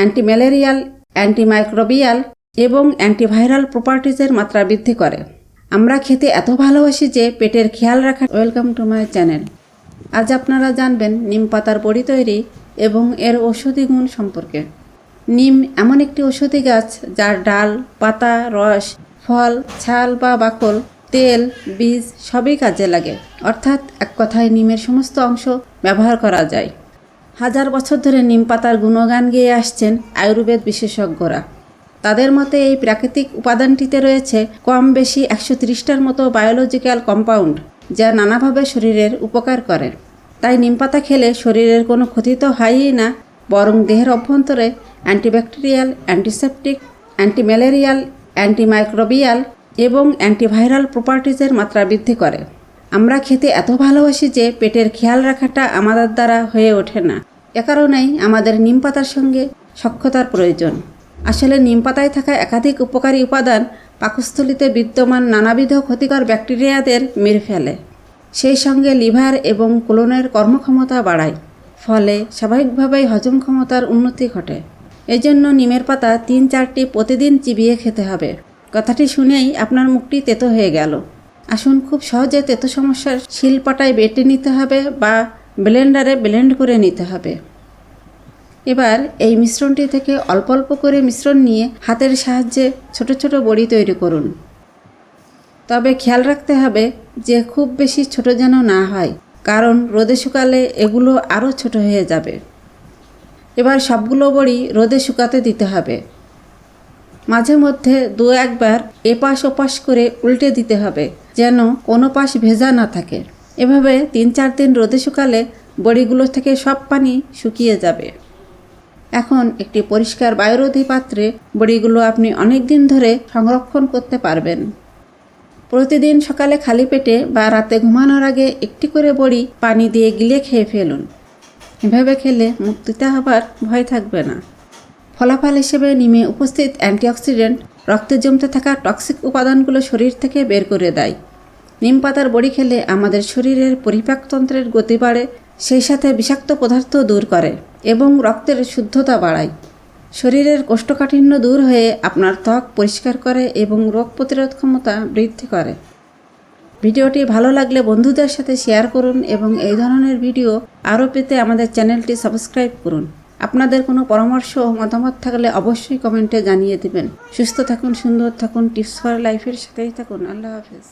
Antimalarial antimicrobial এবং antiviral প্রপার্টিজের মাত্রা বৃদ্ধি করে। আমরা খেতে এত ভালোবাসি যে পেটের খেয়াল রাখা ওয়েলকাম টু মাই চ্যানেল। আজ আপনারা জানবেন নিম পাতার বড়ি তৈরি এবং এর ঔষধি গুণ সম্পর্কে। নিম এমন একটি ঔষধি গাছ যার ডাল, পাতা, রস, ফল, ছাল বা বাকল, তেল, বীজ সবই কাজে লাগে। অর্থাৎ এক কথায় নিমের সমস্ত অংশ ব্যবহার করা যায়। হাজার বছর ধরে নিম পাতার গুণগান গেয়ে আসছেন আয়ুর্বেদ বিশেষজ্ঞরা। তাদের মতে এই প্রাকৃতিক উপাদানটিতে রয়েছে কম বেশি একশো ত্রিশটার মতো বায়োলজিক্যাল কম্পাউন্ড, যা নানাভাবে শরীরের উপকার করে। তাই নিম পাতা খেলে শরীরের কোনো ক্ষতি তো হয়ই না, বরং দেহের অভ্যন্তরে অ্যান্টিব্যাকটেরিয়াল, অ্যান্টিসেপটিক, অ্যান্টিম্যালেরিয়াল, অ্যান্টিমাইক্রোবিয়াল এবং অ্যান্টিভাইরাল প্রপার্টিজের মাত্রা বৃদ্ধি করে। আমরা খেতে এত ভালোবাসি যে পেটের খেয়াল রাখাটা আমাদের দ্বারা হয়ে ওঠে না। এ কারণেই আমাদের নিম পাতার সঙ্গে সক্ষতার প্রয়োজন। আসলে নিম পাতায় থাকা একাধিক উপকারী উপাদান পাকস্থলিতে বিদ্যমান নানাবিধ ক্ষতিকর ব্যাকটেরিয়াদের মেরে ফেলে। সেই সঙ্গে লিভার এবং কোলনের কর্মক্ষমতা বাড়ায়, ফলে স্বাভাবিকভাবেই হজম ক্ষমতার উন্নতি ঘটে। এজন্য নিমের পাতা তিন চারটি প্রতিদিন চিবিয়ে খেতে হবে। কথাটি শুনেই আপনার মুখটি তেতো হয়ে গেল। আসুন খুব সহজে তেতো সমস্যার শিলপাটায় বেটে নিতে হবে বা ব্লেন্ডারে ব্লেন্ড করে নিতে হবে। এবার এই মিশ্রণটি থেকে অল্প অল্প করে মিশ্রণ নিয়ে হাতের সাহায্যে ছোট ছোট বড়ি তৈরি করুন। তবে খেয়াল রাখতে হবে যে খুব বেশি ছোট যেন না হয়, কারণ রোদে শুকালে এগুলো আরও ছোট হয়ে যাবে। এবার সবগুলো বড়ি রোদে শুকাতে দিতে হবে। মাঝে মধ্যে দু একবার এপাশ ওপাশ করে উল্টে দিতে হবে, যেন কোনো পাশ ভেজা না থাকে। এভাবে তিন চার দিন রোদে শুকালে বড়িগুলো থেকে সব পানি শুকিয়ে যাবে। এখন একটি পরিষ্কার বায়ুরোধী পাত্রে বড়িগুলো আপনি অনেক দিন ধরে সংরক্ষণ করতে পারবেন। প্রতিদিন সকালে খালি পেটে বা রাতে ঘুমানোর আগে একটি করে বড়ি পানি দিয়ে গিলে খেয়ে ফেলুন। এভাবে খেলে মুক্তিতে হবার ভয় থাকবে না। ফলাফল হিসেবে নিমে উপস্থিত অ্যান্টিঅক্সিডেন্ট রক্তে জমতে থাকা টক্সিক উপাদানগুলো শরীর থেকে বের করে দেয়। নিম পাতার বড়ি খেলে আমাদের শরীরের পরিপাকতন্ত্রের গতি বাড়ে, সেই সাথে বিষাক্ত পদার্থ দূর করে এবং রক্তের শুদ্ধতা বাড়ায়। শরীরের কোষ্ঠকাঠিন্য দূর হয়ে আপনার ত্বক পরিষ্কার করে এবং রোগ প্রতিরোধ ক্ষমতা বৃদ্ধি করে। ভিডিওটি ভালো লাগলে বন্ধুদের সাথে শেয়ার করুন এবং এই ধরনের ভিডিও আরও পেতে আমাদের চ্যানেলটি সাবস্ক্রাইব করুন। আপনাদের কোনো পরামর্শ ও মতামত থাকলে অবশ্যই কমেন্টে জানিয়ে দেবেন। সুস্থ থাকুন, সুন্দর থাকুন, টিপস ফর লাইফের সাথেই থাকুন। আল্লাহ হাফেজ।